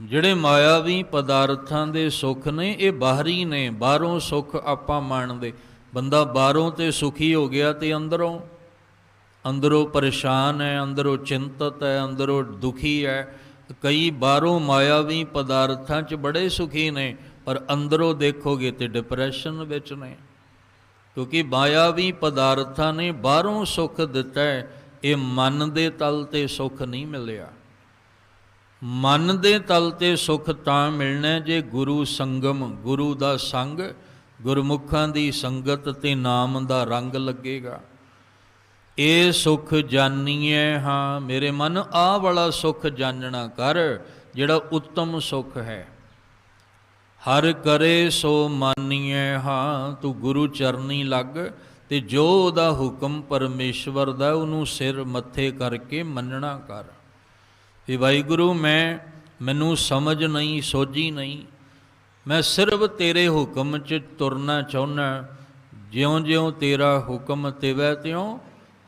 ਜਿਹੜੇ ਮਾਇਆਵੀ ਪਦਾਰਥਾਂ ਦੇ ਸੁੱਖ ਨੇ, ਇਹ ਬਾਹਰੀ ਨੇ। ਬਾਹਰੋਂ ਸੁੱਖ ਆਪਾਂ ਮੰਨਦੇ ਬੰਦਾ ਬਾਹਰੋਂ ਤੇ ਸੁਖੀ ਹੋ ਗਿਆ ਤੇ ਅੰਦਰੋਂ। ਅੰਦਰੋਂ ਪਰੇਸ਼ਾਨ ਹੈ, ਅੰਦਰੋਂ ਚਿੰਤਤ ਹੈ, ਅੰਦਰੋਂ ਦੁਖੀ ਹੈ। ਕਈ ਬਾਹਰੋਂ ਮਾਇਆਵੀ ਪਦਾਰਥਾਂ 'ਚ ਬੜੇ ਸੁਖੀ ਨੇ, ਪਰ ਅੰਦਰੋਂ ਦੇਖੋਗੇ ਤੇ ਡਿਪਰੈਸ਼ਨ ਵਿੱਚ ਨੇ। ਕਿਉਂਕਿ ਮਾਇਆਵੀ ਪਦਾਰਥਾਂ ਨੇ ਬਾਹਰੋਂ ਸੁੱਖ ਦਿੱਤਾ ਇਹ ਮਨ ਦੇ ਤਲ ਤੇ ਸੁੱਖ ਨਹੀਂ ਮਿਲਿਆ। ਮਨ ਦੇ ਤਲ ਤੇ ਸੁਖ ਤਾਂ ਮਿਲਣਾ ਜੇ ਗੁਰੂ ਸੰਗਮ, ਗੁਰੂ ਦਾ ਸੰਗ, ਗੁਰਮੁਖਾਂ ਦੀ ਸੰਗਤ ਤੇ ਨਾਮ ਦਾ ਰੰਗ ਲੱਗੇਗਾ। ਇਹ ਸੁਖ ਜਾਣੀਏ ਹਾਂ, ਮੇਰੇ ਮਨ ਆ ਵਾਲਾ ਸੁਖ ਜਾਣਨਾ ਕਰ, ਜਿਹੜਾ ਉੱਤਮ ਸੁਖ ਹੈ। ਹਰ ਕਰੇ ਸੋ ਮਾਨੀਏ ਹਾਂ, ਤੂੰ ਗੁਰੂ ਚਰਨੀ ਲੱਗ, ਤੇ ਜੋ ਉਹਦਾ ਹੁਕਮ ਪਰਮੇਸ਼ਵਰ ਦਾ, ਉਹਨੂੰ ਸਿਰ ਮੱਥੇ ਕਰਕੇ ਮੰਨਣਾ ਕਰ। ਵੀ ਵਾਹਿਗੁਰੂ, ਮੈਂ ਮੈਨੂੰ ਸਮਝ ਨਹੀਂ, ਸੋਝੀ ਨਹੀਂ। ਮੈਂ ਸਿਰਫ ਤੇਰੇ ਹੁਕਮ 'ਚ ਤੁਰਨਾ ਚਾਹੁੰਨਾ ਜਿਉਂ-ਜਿਉਂ ਤੇਰਾ ਹੁਕਮ ਤਿਵੈ, ਤਿਉਂ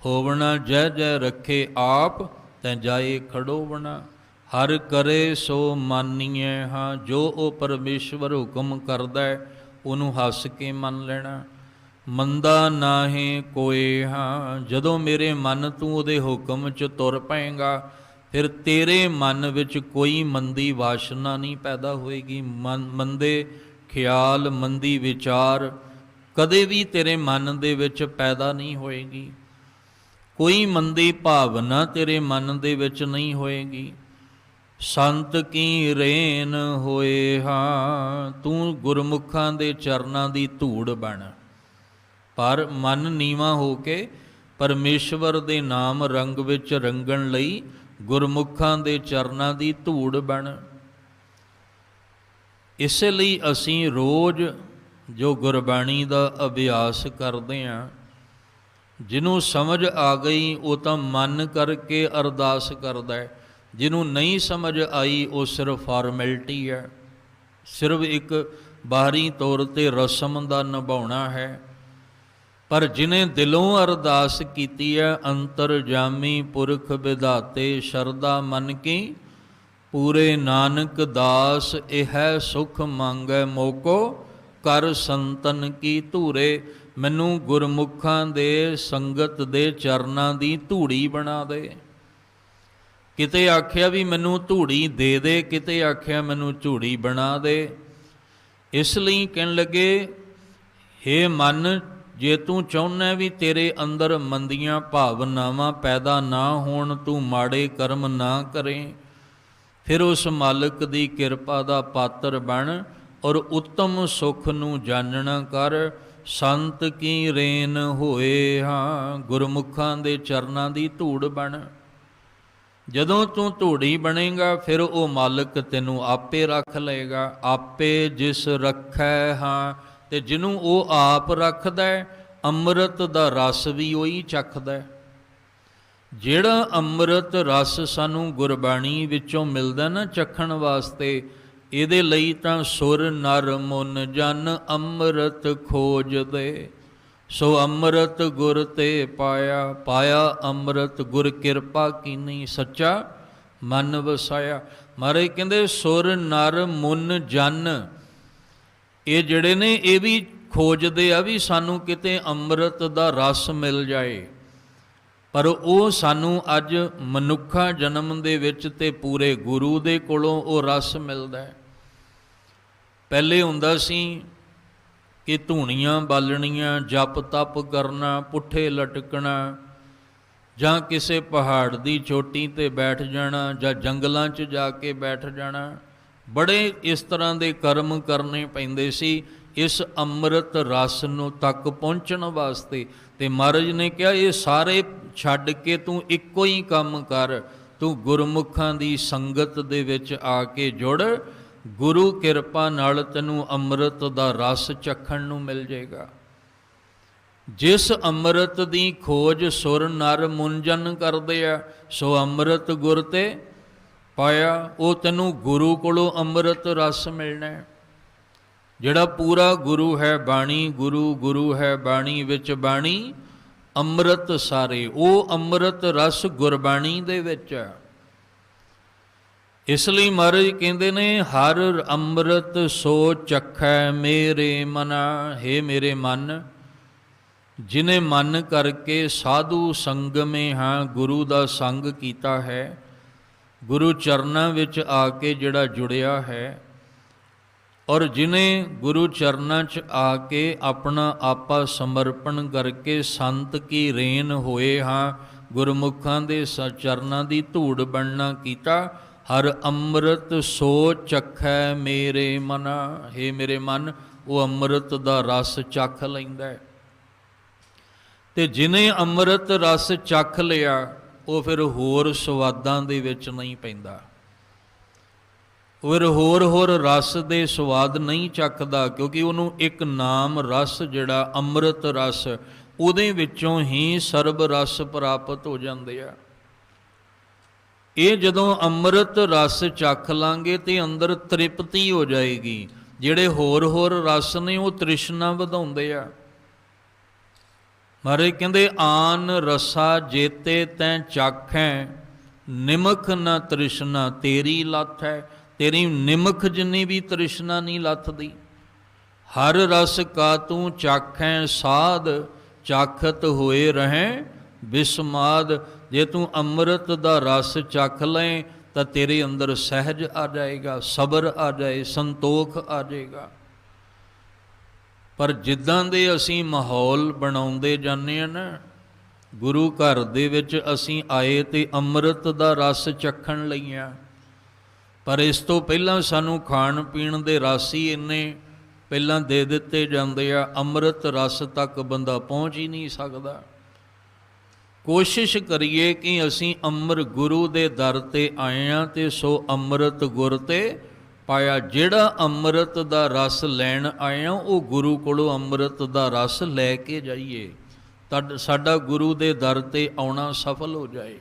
ਹੋਵਣਾ ਜੈ ਜੈ ਰੱਖੇ ਆਪ, ਤੈ ਜਾਏ ਖੜੋਵਣਾ ਹਰ ਕਰੇ ਸੋ ਮਾਨੀਏ ਹਾਂ, ਜੋ ਉਹ ਪਰਮੇਸ਼ਵਰ ਹੁਕਮ ਕਰਦਾ ਉਹਨੂੰ ਹੱਸ ਕੇ ਮੰਨ ਲੈਣਾ। ਮੰਦਾ ਨਾਹੀ ਕੋਏ ਹਾਂ, ਜਦੋਂ ਮੇਰੇ ਮਨ ਤੂੰ ਉਹਦੇ ਹੁਕਮ 'ਚ ਤੁਰ ਪਏਗਾ ਫਿਰ ਤੇਰੇ ਮਨ ਵਿੱਚ ਕੋਈ ਮੰਦੀ ਵਾਸ਼ਨਾ ਨਹੀਂ ਪੈਦਾ ਹੋਏਗੀ। ਮਨ- ਮੰਦੇ ਖਿਆਲ, ਮੰਦੀ ਵਿਚਾਰ ਕਦੇ ਵੀ ਤੇਰੇ ਮਨ ਦੇ ਵਿੱਚ ਪੈਦਾ ਨਹੀਂ ਹੋਏਗੀ। ਕੋਈ ਮੰਦੀ ਭਾਵਨਾ ਤੇਰੇ ਮਨ ਦੇ ਵਿੱਚ ਨਹੀਂ ਹੋਏਗੀ। ਸੰਤ ਕੀ ਰੇਨ ਹੋਏ ਹਾਂ, ਤੂੰ ਗੁਰਮੁਖਾਂ ਦੇ ਚਰਨਾਂ ਦੀ ਧੂੜ ਬਣ। ਪਰ ਮਨ ਨੀਵਾ ਹੋ ਕੇ ਪਰਮੇਸ਼ਵਰ ਦੇ ਨਾਮ ਰੰਗ ਵਿੱਚ ਰੰਗਣ ਲਈ ਗੁਰਮੁਖਾਂ ਦੇ ਚਰਨਾਂ ਦੀ ਧੂੜ ਬਣ। ਇਸੇ ਲਈ ਅਸੀਂ ਰੋਜ਼ ਜੋ ਗੁਰਬਾਣੀ ਦਾ ਅਭਿਆਸ ਕਰਦੇ ਹਾਂ ਜਿਹਨੂੰ ਸਮਝ ਆ ਗਈ, ਉਹ ਤਾਂ ਮਨ ਕਰਕੇ ਅਰਦਾਸ ਕਰਦਾ ਹੈ। ਜਿਹਨੂੰ ਨਹੀਂ ਸਮਝ ਆਈ, ਉਹ ਸਿਰਫ ਫਾਰਮੈਲਿਟੀ ਹੈ। ਸਿਰਫ ਇੱਕ ਬਾਹਰੀ ਤੌਰ ਤੇ ਰਸਮ ਦਾ ਨਿਭਾਉਣਾ ਹੈ। ਪਰ ਜਿਨੇ ਦਿਲੋਂ ਅਰਦਾਸ ਕੀਤੀ ਹੈ ਅੰਤਰਜਾਮੀ ਪੁਰਖ ਵਿਧਾਤੇ ਸ਼ਰਦਾ ਮਨ ਕੀ, ਪੂਰੇ ਨਾਨਕ ਦਾਸ ਇਹ ਸੁਖ ਮੰਗੈ ਮੋਕੋ, ਕਰ ਸੰਤਨ ਕੀ ਧੂਰੇ, ਮੈਨੂੰ ਗੁਰਮੁਖਾਂ ਦੇ ਸੰਗਤ ਦੇ ਚਰਨਾਂ ਦੀ ਧੂੜੀ ਬਣਾ ਦੇ। ਕਿਤੇ ਆਖਿਆ ਵੀ ਮੈਨੂੰ ਧੂੜੀ ਦੇ ਦੇ, ਕਿਤੇ ਆਖਿਆ ਮੈਨੂੰ ਝੂੜੀ ਬਣਾ ਦੇ। ਇਸ ਲਈ ਕਹਿਣ ਲੱਗੇ हे ਮਨ ਜੇ ਤੂੰ ਚਾਹੁੰਦਾ ਵੀ ਤੇਰੇ ਅੰਦਰ ਮੰਦੀਆਂ ਭਾਵਨਾਵਾਂ ਪੈਦਾ ਨਾ ਹੋਣ, ਤੂੰ ਮਾੜੇ ਕਰਮ ਨਾ ਕਰੇ। ਫਿਰ ਉਸ ਮਾਲਕ ਦੀ ਕਿਰਪਾ ਦਾ ਪਾਤਰ ਬਣ ਔਰ ਉੱਤਮ ਸੁਖ ਨੂੰ ਜਾਣਨਾ ਕਰ। ਸੰਤ ਕੀ ਰੇਨ ਹੋਏ ਹਾਂ, ਗੁਰਮੁਖਾਂ ਦੇ ਚਰਨਾਂ ਦੀ ਧੂੜ ਬਣ। ਜਦੋਂ ਤੂੰ ਧੂੜੀ ਬਣੇਗਾ, ਫਿਰ ਉਹ ਮਾਲਕ ਤੈਨੂੰ ਆਪੇ ਰੱਖ ਲਏਗਾ। ਆਪੇ ਜਿਸ ਰੱਖੈ ਹਾਂ ਤੇ ਜਿਹਨੂੰ ਉਹ ਆਪ ਰੱਖਦਾ ਅੰਮ੍ਰਿਤ ਦਾ ਰਸ ਵੀ ਉਹੀ ਚੱਖਦਾ ਜਿਹੜਾ ਅੰਮ੍ਰਿਤ ਰਸ ਸਾਨੂੰ ਗੁਰਬਾਣੀ ਵਿੱਚੋਂ ਮਿਲਦਾ ਨਾ ਚੱਖਣ ਵਾਸਤੇ, ਇਹਦੇ ਲਈ ਤਾਂ ਸੁਰ ਨਰ ਮਨ ਜਨ ਅੰਮ੍ਰਿਤ ਖੋਜਦੇ। ਸੋ ਅੰਮ੍ਰਿਤ ਗੁਰ ਤੇ ਪਾਇਆ ਪਾਇਆ ਅੰਮ੍ਰਿਤ ਗੁਰ ਕਿਰਪਾ ਕੀਨੀ ਸੱਚਾ ਮਨ ਵਸਾਇਆ। ਮਾਰੇ ਕਹਿੰਦੇ, ਸੁਰ ਨਰ ਮਨ ਜਨ ਇਹ ਜਿਹੜੇ ਨੇ, ਇਹ ਵੀ ਖੋਜਦੇ ਆ ਵੀ ਸਾਨੂੰ ਕਿਤੇ ਅੰਮ੍ਰਿਤ ਦਾ ਰਸ ਮਿਲ ਜਾਏ। ਪਰ ਉਹ ਸਾਨੂੰ ਅੱਜ ਮਨੁੱਖਾ ਜਨਮ ਦੇ ਵਿੱਚ ਤੇ ਪੂਰੇ ਗੁਰੂ ਦੇ ਕੋਲੋਂ ਉਹ ਰਸ ਮਿਲਦਾ ਹੈ। ਪਹਿਲੇ ਹੁੰਦਾ ਸੀ ਕਿ ਧੂਣੀਆਂ ਬਾਲਣੀਆਂ, ਜਪ ਤਪ ਕਰਨਾ, ਪੁੱਠੇ ਲਟਕਣਾ, ਜਾਂ ਕਿਸੇ ਪਹਾੜ ਦੀ ਚੋਟੀ ਤੇ ਬੈਠ ਜਾਣਾ, ਜਾਂ ਜੰਗਲਾਂ 'ਚ ਜਾ ਕੇ ਬੈਠ ਜਾਣਾ। ਬੜੇ ਇਸ ਤਰ੍ਹਾਂ ਦੇ ਕਰਮ ਕਰਨੇ ਪੈਂਦੇ ਸੀ, ਇਸ ਅੰਮ੍ਰਿਤ ਰਸ ਨੂੰ ਤੱਕ ਪਹੁੰਚਣ ਵਾਸਤੇ। ਤੇ ਮਹਾਰਾਜ ਨੇ ਕਿਹਾ, ਇਹ ਸਾਰੇ ਛੱਡ ਕੇ ਤੂੰ ਇੱਕੋ ਹੀ ਕੰਮ ਕਰ। ਤੂੰ ਗੁਰਮੁਖਾਂ ਦੀ ਸੰਗਤ ਦੇ ਵਿੱਚ ਆ ਕੇ ਜੁੜ। ਗੁਰੂ ਕਿਰਪਾ ਨਾਲ ਤੈਨੂੰ ਅੰਮ੍ਰਿਤ ਦਾ ਰਸ ਚਖਣ ਨੂੰ ਮਿਲ ਜਾਏਗਾ। ਜਿਸ ਅੰਮ੍ਰਿਤ ਦੀ ਖੋਜ ਸੁਰ ਨਰ ਮੁੰਜਨ ਕਰਦੇ ਆ, ਸੋ ਅੰਮ੍ਰਿਤ ਗੁਰ ਤੇ ਪਾਇਆ, ਉਹ ਤੈਨੂੰ ਗੁਰੂ ਕੋਲੋਂ ਅੰਮ੍ਰਿਤ ਰਸ ਮਿਲਣਾ ਜਿਹੜਾ ਪੂਰਾ ਗੁਰੂ ਹੈ ਬਾਣੀ, ਗੁਰੂ ਗੁਰੂ ਹੈ ਬਾਣੀ ਵਿੱਚ ਬਾਣੀ, ਅੰਮ੍ਰਿਤ ਸਾਰੇ, ਉਹ ਅੰਮ੍ਰਿਤ ਰਸ ਗੁਰਬਾਣੀ ਦੇ ਵਿੱਚ ਹੈ। ਇਸ ਲਈ ਮਹਾਰਾਜ ਕਹਿੰਦੇ ਨੇ, ਹਰ ਅੰਮ੍ਰਿਤ ਸੋ ਚਖੈ ਮੇਰੇ ਮਨਾ, ਹੈ ਮੇਰੇ ਮਨ, ਜਿਨੇ ਮਨ ਕਰਕੇ ਸਾਧੂ ਸੰਗਮੇ ਹਾਂ, ਗੁਰੂ ਦਾ ਸੰਗ ਕੀਤਾ ਹੈ ਗੁਰੂ ਚਰਨਾਂ ਵਿੱਚ ਆ ਕੇ ਜਿਹੜਾ ਜੁੜਿਆ ਹੈ ਔਰ ਜਿਨੇ ਗੁਰੂ ਚਰਨਾਂ 'ਚ ਆ ਕੇ ਆਪਣਾ ਆਪਾ ਸਮਰਪਣ ਕਰਕੇ ਸੰਤ ਕੀ ਰੇਨ ਹੋਏ ਹਾਂ, ਗੁਰਮੁਖਾਂ ਦੇ ਚਰਨਾਂ ਦੀ ਧੂੜ ਬਣਨਾ ਕੀਤਾ, ਹਰ ਅੰਮ੍ਰਿਤ ਸੋ ਚਖੈ ਮੇਰੇ ਮਨ। ਹੈ ਮੇਰੇ ਮਨ, ਉਹ ਅੰਮ੍ਰਿਤ ਦਾ ਰਸ ਚੱਖ ਲੈਂਦਾ ਹੈ। ਤੇ ਜਿਨੇ ਅੰਮ੍ਰਿਤ ਰਸ ਚੱਖ ਲਿਆ ਉਹ ਫਿਰ ਹੋਰ ਸਵਾਦਾਂ ਦੇ ਵਿੱਚ ਨਹੀਂ ਪੈਂਦਾ। ਉਹ ਫਿਰ ਹੋਰ ਹੋਰ ਰਸ ਦੇ ਸਵਾਦ ਨਹੀਂ ਚੱਕਦਾ, ਕਿਉਂਕਿ ਉਹਨੂੰ ਇੱਕ ਨਾਮ ਰਸ ਜਿਹੜਾ ਅੰਮ੍ਰਿਤ ਰਸ, ਉਹਦੇ ਵਿੱਚੋਂ ਹੀ ਸਰਬ ਰਸ ਪ੍ਰਾਪਤ ਹੋ ਜਾਂਦੇ ਆ। ਇਹ ਜਦੋਂ ਅੰਮ੍ਰਿਤ ਰਸ ਚੱਖ ਲਾਂਗੇ ਤੇ ਅੰਦਰ ਤ੍ਰਿਪਤੀ ਹੋ ਜਾਏਗੀ। ਜਿਹੜੇ ਹੋਰ ਹੋਰ ਰਸ ਨੇ ਉਹ ਤ੍ਰਿਸ਼ਨਾ ਵਧਾਉਂਦੇ ਆ। ਮਾਰੇ ਕਹਿੰਦੇ, ਆਨ ਰਸਾ ਜੇਤੇ ਤੈਂ ਚਾਖੈ, ਨਿਮਖ ਨਾ ਤ੍ਰਿਸ਼ਨਾ ਤੇਰੀ ਲੱਥ। ਹੈ ਤੇਰੀ ਨਿਮਖ ਜਿੰਨੀ ਵੀ ਤ੍ਰਿਸ਼ਨਾ ਨਹੀਂ ਲੱਥਦੀ। ਹਰ ਰਸ ਕਾ ਤੂੰ ਚਾਖੈ ਸਾਧ, ਚਾਖਤ ਹੋਏ ਰਹੈ ਬਿਸਮਾਦ। ਜੇ ਤੂੰ ਅੰਮ੍ਰਿਤ ਦਾ ਰਸ ਚੱਖ ਲੈ ਤਾਂ ਤੇਰੇ ਅੰਦਰ ਸਹਿਜ ਆ ਜਾਏਗਾ, ਸਬਰ ਆ ਜਾਏ, ਸੰਤੋਖ ਆ ਜਾਏਗਾ। ਪਰ ਜਿੱਦਾਂ ਦੇ ਅਸੀਂ ਮਾਹੌਲ ਬਣਾਉਂਦੇ ਜਾਂਦੇ ਆ ਨਾ, ਗੁਰੂ ਘਰ ਦੇ ਵਿੱਚ ਅਸੀਂ ਆਏ ਤੇ ਅੰਮ੍ਰਿਤ ਦਾ ਰਸ ਚੱਖਣ ਲਈਆਂ। ਪਰ ਇਸ ਤੋਂ ਪਹਿਲਾਂ ਸਾਨੂੰ ਖਾਣ ਪੀਣ ਦੇ ਰਸ ਹੀ ਇੰਨੇ ਪਹਿਲਾਂ ਦੇ ਦਿੱਤੇ ਜਾਂਦੇ ਆ, ਅੰਮ੍ਰਿਤ ਰਸ ਤੱਕ ਬੰਦਾ ਪਹੁੰਚ ਹੀ ਨਹੀਂ ਸਕਦਾ। ਕੋਸ਼ਿਸ਼ ਕਰੀਏ ਕਿ ਅਸੀਂ ਅੰਮ੍ਰਿਤ ਗੁਰੂ ਦੇ ਦਰ ਤੇ ਆਏ ਆ ਤੇ ਸੋ ਅੰਮ੍ਰਿਤ ਗੁਰ ਤੇ ਪਾਇਆ, ਜਿਹੜਾ ਅੰਮ੍ਰਿਤ ਦਾ ਰਸ ਲੈਣ ਆਇਆ ਉਹ ਗੁਰੂ ਕੋਲੋਂ ਅੰਮ੍ਰਿਤ ਦਾ ਰਸ ਲੈ ਕੇ ਜਾਈਏ। ਤਦ ਸਾਡਾ ਗੁਰੂ ਦੇ ਦਰ ਤੇ ਆਉਣਾ ਸਫਲ ਹੋ ਜਾਏ।